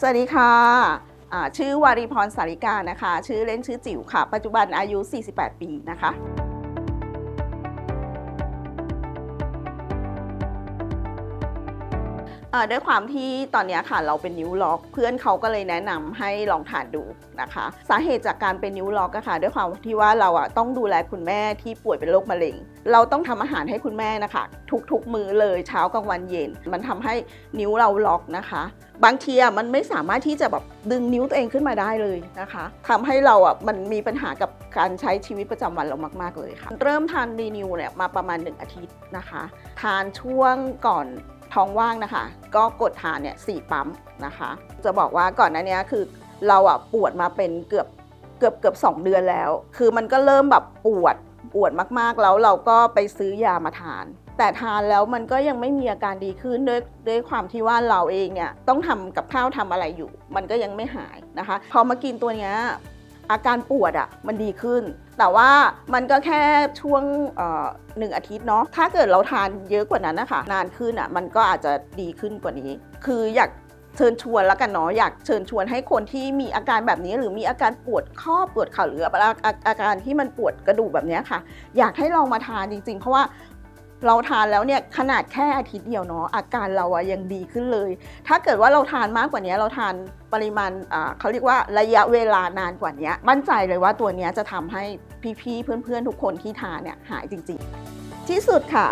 สวัสดีค่ะ ชื่อวารีพรสาริกานะคะ ชื่อเล่นชื่อจิ๋วค่ะ ปัจจุบันอายุ 48 ปีนะคะ ด้วยความที่ตอนนี้ค่ะเราเป็นนิ้วล็อก เพื่อนเขาก็เลยแนะนำให้ลองทานดูนะคะ สาเหตุจากการเป็นนิ้วล็อกอะค่ะด้วยความที่ว่าเราอะต้องดูแลคุณแม่ที่ป่วยเป็นโรคมะเร็ง เราต้องทำอาหารให้คุณแม่นะคะ ทุกๆ มื้อเลยเช้ากลางวันเย็น มันทำให้นิ้วเราล็อกนะคะ บางทีอะมันไม่สามารถที่จะแบบดึงนิ้วตัวเองขึ้นมาได้เลยนะคะทำให้เราอะมันมีปัญหากับการใช้ชีวิตประจำวันเรามาก ๆ เลยค่ะ เริ่มทานดีนิวเนี่ยมาประมาณ 1 อาทิตย์นะคะ ทานช่วงก่อน ท้องว่างนะคะ ก็กดทานเนี่ยสี่ปั๊มนะคะ จะบอกว่าก่อนหน้านี้คือเราอะปวดมาเป็นเกือบเกือบเกือบสองเดือนแล้ว คือมันก็เริ่มแบบปวดปวดมากๆแล้วเราก็ไปซื้อยามาทาน แต่ทานแล้วมันก็ยังไม่มีอาการดีขึ้นด้วยด้วยความที่ว่าเราเองเนี่ยต้องทำกับข้าวทำอะไรอยู่ มันก็ยังไม่หายนะคะ พอมากินตัวเนี้ย อาการปวดอะ่ะมันดีขึ้น แต่ว่ามันก็แค่ช่วงเอ่อหนึ่งอาทิตย์เนาะถ้าเกิดเราทานเยอะกว่านั้นนะคะนานขึ้นอะ่ะมันก็อาจจะดีขึ้นกว่านี้ คืออยากเชิญชวนแล้วกันเนาะอยากเชิญชวนให้คนที่มีอาการแบบนี้ หรือมีอาการปวดข้อปวดเข่าหรืออาการที่มันปวดกระดูกแบบนี้ค่ะ อยากให้ลองมาทานจริง ๆ เพราะว่า เราทานแล้วเนี่ยขนาดแค่อาทิตย์เดียวเนาะอาการเราอะยังดีขึ้นเลย ถ้าเกิดว่าเราทานมากกว่านี้เราทานปริมาณเขาเรียกว่าระยะเวลานานกว่านี้มั่นใจเลยว่าตัวนี้จะทำให้พี่ๆเพื่อนๆทุกคนที่ทานเนี่ยหายจริงๆ ที่สุดค่ะ